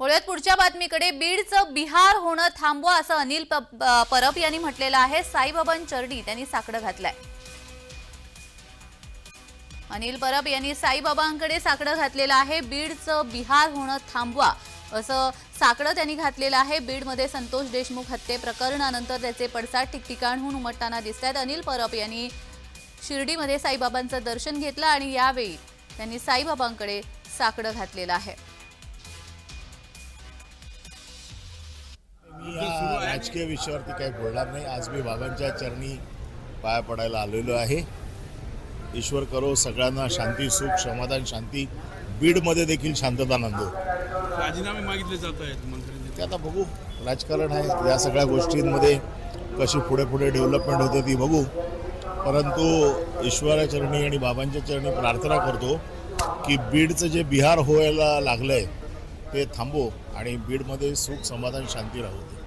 वळूयात पुढच्या बातमीकडे. बीडचं बिहार होणं थांबवा असं अनिल परब यांनी म्हटलेलं आहे. साईबाबां चरडी त्यांनी साकडं घातलंय. अनिल परब यांनी साईबाबांकडे साकडं घातलेलं आहे. बीडचं बिहार होणं थांबवा असं साकडं त्यांनी घातलेलं आहे. बीडमध्ये संतोष देशमुख हत्ये प्रकरणानंतर त्याचे पडसाद ठिकठिकाणहून उमटताना दिसत आहेत अनिल परब यांनी शिर्डीमध्ये साईबाबांचं दर्शन घेतलं आणि यावेळी त्यांनी साईबाबांकडे साकडं घातलेलं आहे. राजकीय विषयावरती काही बोलणार नाही. आज मी बाबांच्या चरणी पाया पडायला आलेलो आहे. ईश्वर करो सगळ्यांना शांती सुख समाधान शांती. बीडमध्ये देखील शांतता नांदो राजीनामे मागितले जात आहेत मंत्र्यांचे ते आता बघू. राजकारण आहे. या सगळ्या गोष्टींमध्ये कशी पुढे पुढे डेव्हलपमेंट होते ती बघू. परंतु ईश्वराचरणी आणि बाबांच्या चरणी प्रार्थना करतो की बीडचं जे बिहार व्हायला लागलं आहे ते थांबो आणि बीडमध्ये सुख समाधान शांती राहू दे.